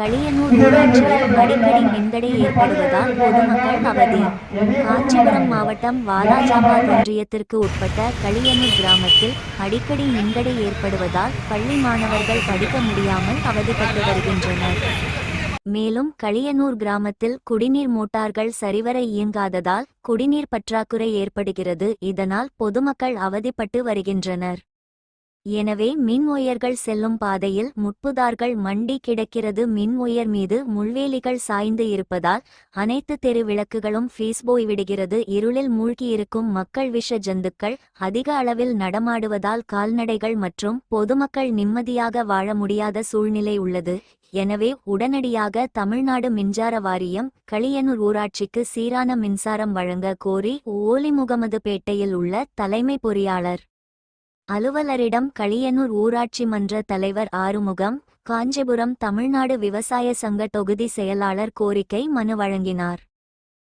களியனூர் ஊராட்சியில் அடிக்கடி மின்தடை ஏற்படுவதால் பொதுமக்கள் அவதி. காஞ்சிபுரம் மாவட்டம் வாலாஜாபாத் ஒன்றியத்திற்கு உட்பட்ட களியனூர் கிராமத்தில் அடிக்கடி மின்தடை ஏற்படுவதால் பள்ளி மாணவர்கள் படிக்க முடியாமல் அவதிப்பட்டு வருகின்றனர். மேலும் களியனூர் கிராமத்தில் குடிநீர் மோட்டார்கள் சரிவர இயங்காததால் குடிநீர் பற்றாக்குறை ஏற்படுகிறது. இதனால் பொதுமக்கள் அவதிப்பட்டு வருகின்றனர். எனவே மின் ஒயர்கள் செல்லும் பாதையில் முட்புதார்கள் மண்டி கிடக்கிறது. மின் ஒயர் மீது முள்வேலிகள் சாய்ந்து இருப்பதால் அனைத்து தெரு விளக்குகளும் ஃபீஸ் போய் விடுகிறது. இருளில் மூழ்கியிருக்கும் மக்கள் விஷ ஜந்துக்கள் அதிக அளவில் நடமாடுவதால் கால்நடைகள் மற்றும் பொதுமக்கள் நிம்மதியாக வாழ முடியாத சூழ்நிலை உள்ளது. எனவே உடனடியாக தமிழ்நாடு மின்சார வாரியம் களியனூர் ஊராட்சிக்கு சீரான மின்சாரம் வழங்க கோரி ஓலி ஓலிமுகமதுபேட்டையில் உள்ள தலைமை பொறியாளர் அலுவலரிடம் களியனூர் ஊராட்சி மன்ற தலைவர் ஆறுமுகம் காஞ்சிபுரம் தமிழ்நாடு விவசாய சங்க தொகுதி செயலாளர் கோரிக்கை மனு வழங்கினார்.